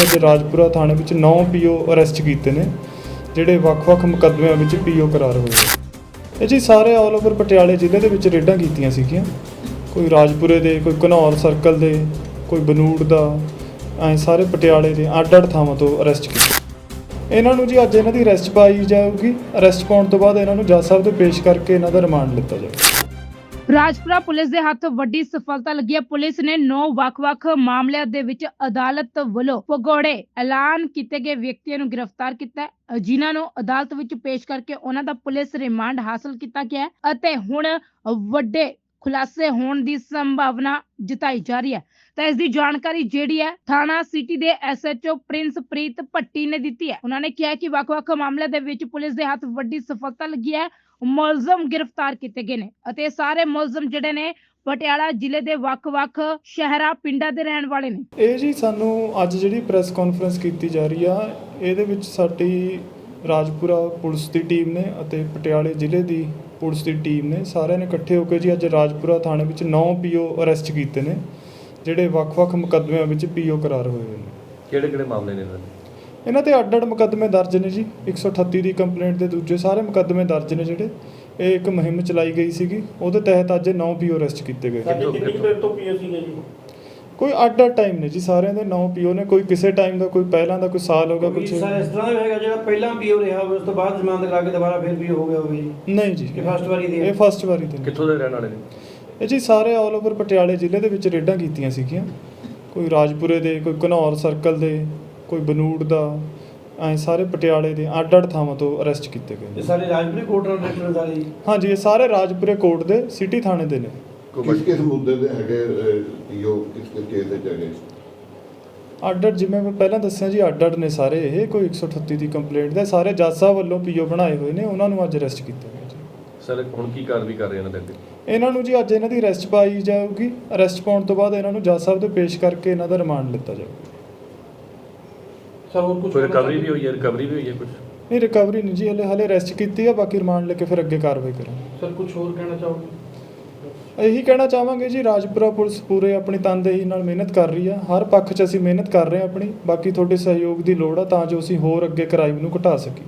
ਅੱਜ ਰਾਜਪੁਰਾ ਥਾਣੇ ਵਿੱਚ 9 ਪੀਓ ਅਰੈਸਟ ਕੀਤੇ ਨੇ, ਜਿਹੜੇ ਵੱਖ-ਵੱਖ ਮੁਕੱਦਮਿਆਂ ਵਿੱਚ ਪੀਓ ਕਰਾਰ ਹੋਏ ਇਹ ਜੀ ਸਾਰੇ ਆਲ ਓਵਰ ਪਟਿਆਲੇ ਜ਼ਿਲ੍ਹੇ ਦੇ ਵਿੱਚ ਰੇਡਾਂ ਕੀਤੀਆਂ ਸੀਗੀਆਂ। ਕੋਈ ਰਾਜਪੁਰੇ ਦੇ, ਕੋਈ ਘਨੌਰ ਸਰਕਲ ਦੇ, ਕੋਈ ਬਨੂੜ ਦਾ, ਐ ਸਾਰੇ ਪਟਿਆਲੇ ਦੇ ਅੱਡ-ਅੱਡ ਥਾਵਾਂ ਤੋਂ ਅਰੈਸਟ ਕੀਤੇ। ਇਹਨਾਂ ਨੂੰ ਜੀ ਅੱਜ ਇਹਨਾਂ ਦੀ ਅਰੈਸਟ ਪਾਈ ਜਾਊਗੀ। ਅਰੈਸਟ ਪਾਉਣ ਤੋਂ ਬਾਅਦ ਇਹਨਾਂ ਨੂੰ ਜੱਜ ਸਾਹਿਬ ਦੇ ਪੇਸ਼ ਕਰਕੇ ਇਹਨਾਂ ਦਾ ਰਿਮਾਂਡ ਲਿੱਤਾ ਜਾਊਗਾ। ਰਾਜਪੁਰਾ ਪੁਲਿਸ ਦੇ ਹੱਥ ਵੱਡੀ ਸਫਲਤਾ ਲੱਗੀ ਹੈ। ਪੁਲਿਸ ਨੇ 9 ਵੱਖ-ਵੱਖ ਮਾਮਲਿਆਂ ਦੇ ਵਿੱਚ ਅਦਾਲਤ ਵੱਲੋਂ ਭਗੌੜੇ ਐਲਾਨ ਕੀਤੇ ਗਏ। ਵਿਅਕਤੀਆਂ ਨੂੰ ਗ੍ਰਿਫਤਾਰ ਕੀਤਾ ਹੈ। ਜਿਨ੍ਹਾਂ ਨੂੰ ਅਦਾਲਤ ਵਿੱਚ ਪੇਸ਼ ਕਰਕੇ ਉਹਨਾਂ ਦਾ ਪੁਲਿਸ ਰਿਮਾਂਡ ਹਾਸਲ ਕੀਤਾ ਗਿਆ ਅਤੇ ਹੁਣ ਵੱਡੇ ਖੁਲਾਸੇ ਹੋਣ ਦੀ ਸੰਭਾਵਨਾ ਜਤਾਈ ਜਾ ਰਹੀ ਹੈ। ਤਾਂ ਇਸ ਦੀ ਜਾਣਕਾਰੀ ਜਿਹੜੀ ਹੈ, ਥਾਣਾ ਸਿਟੀ ਦੇ ਐਸਐਚਓ ਪ੍ਰਿੰਸ ਪ੍ਰੀਤ ਭੱਟੀ ਨੇ ਦਿੱਤੀ ਹੈ। ਉਹਨਾਂ ਨੇ ਕਿਹਾ ਕਿ ਵੱਖ-ਵੱਖ ਮਾਮਲਿਆਂ ਦੇ ਵਿੱਚ ਪੁਲਿਸ ਦੇ ਹੱਥ ਵੱਡੀ ਸਫਲਤਾ ਲੱਗੀ ਹੈ। ਮੁਲਜ਼ਮ ਗ੍ਰਿਫਤਾਰ ਕੀਤੇ ਗਏ ਨੇ ਅਤੇ ਸਾਰੇ ਮੁਲਜ਼ਮ ਜਿਹੜੇ ਨੇ, ਪਟਿਆਲਾ ਜ਼ਿਲ੍ਹੇ ਦੇ ਵੱਖ-ਵੱਖ ਸ਼ਹਿਰਾਂ, ਪਿੰਡਾਂ ਦੇ ਰਹਿਣ ਵਾਲੇ ਨੇ। ਇਹ ਜੀ ਸਾਨੂੰ ਅੱਜ ਜਿਹੜੀ ਪ੍ਰੈਸ ਕਾਨਫਰੰਸ ਕੀਤੀ ਜਾ ਰਹੀ ਆ, ਇਹਦੇ ਵਿੱਚ ਸਾਡੀ ਰਾਜਪੁਰਾ ਪੁਲਿਸ ਦੀ ਟੀਮ ਨੇ ਅਤੇ ਪਟਿਆਲੇ ਜ਼ਿਲ੍ਹੇ ਦੀ ਪੁਲਿਸ ਦੀ ਟੀਮ ਨੇ ਸਾਰਿਆਂ ਨੇ ਇਕੱਠੇ ਹੋ ਕੇ ਜੀ ਅੱਜ ਰਾਜਪੁਰਾ ਥਾਣੇ ਵਿੱਚ 9 ਪੀਓ ਅਰੈਸਟ ਕੀਤੇ ਨੇ ਜਿਹੜੇ ਵੱਖ-ਵੱਖ ਮੁਕੱਦਮਿਆਂ ਵਿੱਚ ਪੀਓ ਕਰਾਰ ਹੋਏ ਹੋਏ ਨੇ। ਕਿਹੜੇ ਕਿਹੜੇ ਮਾਮਲੇ ਨੇ ਇਹਨਾਂ ਦੇ? ਇਹਨਾਂ ਤੇ ਅੱਡ-ਅੱਡ ਮੁਕੱਦਮੇ ਦਰਜ ਨੇ ਜੀ। 138 ਦੀ ਕੰਪਲੇਂਟ ਦੇ ਦੂਜੇ ਸਾਰੇ ਮੁਕੱਦਮੇ ਦਰਜ ਨੇ ਜਿਹੜੇ। ਇਹ ਇੱਕ ਮੁਹਿੰਮ ਚਲਾਈ ਗਈ ਸੀਗੀ। ਉਹਦੇ ਤਹਿਤ ਅੱਜ 9 ਪੀਓ ਅਰੈਸਟ ਕੀਤੇ ਗਏ ਕਿੰਨੀ ਕੁ ਦੇਰ ਤੋਂ ਪੀਏ ਸੀਗੇ ਜੀ? ਕੋਈ ਅੱਡ-ਅੱਡ ਟਾਈਮ ਨੇ ਜੀ ਸਾਰਿਆਂ ਦੇ 9 ਪੀਓ ਨੇ ਕੋਈ ਕਿਸੇ ਟਾਈਮ ਦਾ ਕੋਈ ਪਹਿਲਾਂ ਦਾ ਕੋਈ ਸਾਲ ਹੋਗਾ ਕੁਝ ਇਸ ਤਰ੍ਹਾਂ ਦਾ ਜਿਹੜਾ ਪਹਿਲਾਂ ਪੀਓ ਰਿਹਾ ਹੋਵੇ ਉਸ ਤੋਂ ਬਾਅਦ ਜ਼ਮਾਨਤ ਕਰਾ ਕੇ ਦੁਬਾਰਾ ਫਿਰ ਪੀਓ ਹੋ ਗਿਆ ਹੋਵੇ ਜੀ। ਨਹੀਂ ਜੀ। ਕਿ ਫਸਟ ਵਾਰੀ ਦੇ ਇਹ ਫਸਟ ਵਾਰੀ ਨੇ। ਕਿੱਥੋਂ ਦੇ ਰਹਿਣ ਵਾਲੇ ਨੇ? ਇਹ ਜੀ ਸਾਰੇ ਆਲ ਓਵਰ ਪਟਿਆਲੇ ਜ਼ਿਲ੍ਹੇ ਦੇ ਵਿੱਚ ਰੇਡਾਂ ਕੀਤੀਆਂ ਸੀਗੀਆਂ। ਕੋਈ ਰਾਜਪੁਰੇ ਦੇ ਕੋਈ ਘਨੌਰ ਸਰਕਲ ਦੇ ਕੋਈ ਬਨੂੜ ਦਾ ਐ ਸਾਰੇ ਪਟਿਆਲੇ ਦੇ ਅੱਡ-ਅੱਡ ਥਾਵਾਂ ਤੋਂ ਅਰੈਸਟ ਕੀਤੇ ਗਏ ਇਹ ਨੇ। ਸਾਰੇ ਰਾਜਪੁਰੀ ਰੈਸਟੋਰੈਂਟ ਵਾਲੇ ਜੀ। ਹਾਂਜੀ ਇਹ ਸਾਰੇ ਰਾਜਪੁਰੇ ਕੋਰਟ ਦੇ ਸਿਟੀ ਥਾਣੇ ਦੇ ਨੇ। ਕਿਸ ਕਿਸ ਮੁੱਦੇ ਦੇ ਹੈਗੇ ਯੋ ਕਿਸ ਕਿਸ ਕੇਸ ਦੇ ਹੈਗੇ? ਅੱਡ-ਅੱਡ ਜਿਵੇਂ ਮੈਂ ਪਹਿਲਾਂ ਦੱਸਿਆ ਜੀ ਅੱਡ-ਅੱਡ ਨੇ ਸਾਰੇ ਇਹ ਕੋਈ 138 ਦੀ ਕੰਪਲੇਂਟ ਦੇ ਸਾਰੇ ਜੱਜ ਸਾਹਿਬ ਵੱਲੋਂ ਪੀਓ ਬਣਾਏ ਹੋਏ ਨੇ ਉਹਨਾਂ ਨੂੰ ਅੱਜ ਅਰੈਸਟ ਕੀਤਾ ਗਿਆ ਜੀ। ਸਰ ਹੁਣ ਕੀ ਕਾਰਵਾਈ ਕਰ ਰਹੇ ਇਹਨਾਂ ਦੇ ਅੱਗੇ ਇਹਨਾਂ ਨੂੰ ਜੀ ਅੱਜ ਇਹਨਾਂ ਦੀ ਅਰੈਸਟ ਪਾਈ ਜਾਊਗੀ। ਅਰੈਸਟ ਪਾਉਣ ਤੋਂ ਬਾਅਦ ਇਹਨਾਂ ਨੂੰ ਜੱਜ ਸਾਹਿਬ ਦੇ ਪੇਸ਼ ਕਰਕੇ ਇਹਨਾਂ ਦਾ ਰਿਮਾਂਡ ਲਿੱਤਾ ਜਾਊਗਾ। ਸਰ ਹੋਰ ਕੁਝ ਰਿਕਵਰੀ ਵੀ ਹੋਈ ਹੈ? ਰਿਕਵਰੀ ਵੀ ਹੋਈ ਹੈ ਕੁਝ ਨਹੀਂ ਰਿਕਵਰੀ ਨਹੀਂ ਜੀ ਹਲੇ ਹਲੇ ਅਰੈਸਟ ਕੀਤੀ ਆ ਬਾਕੀ ਰਿਮਾਂਡ ਲੈ ਕੇ ਫਿਰ ਅੱਗੇ ਕਾਰਵਾਈ ਕਰਾਂਗੇ। ਸਰ ਕੁਝ ਹੋਰ ਕਹਿਣਾ ਚਾਹੋਗੇ? ਇਹੀ ਕਹਿਣਾ ਚਾਹਾਂਗੇ ਜੀ, ਰਾਜਪੁਰਾ ਪੁਲਿਸ ਪੂਰੇ ਆਪਣੀ ਤਨਦੇਹੀ ਨਾਲ ਮਿਹਨਤ ਕਰ ਰਹੀ ਆ। ਹਰ ਪੱਖ 'ਚ ਅਸੀਂ ਮਿਹਨਤ ਕਰ ਰਹੇ ਹਾਂ ਆਪਣੀ। ਬਾਕੀ ਤੁਹਾਡੇ ਸਹਿਯੋਗ ਦੀ ਲੋੜ ਆ ਤਾਂ ਜੋ ਅਸੀਂ ਹੋਰ ਅੱਗੇ ਕ੍ਰਾਈਮ ਨੂੰ ਘਟਾ ਸਕੀਏ।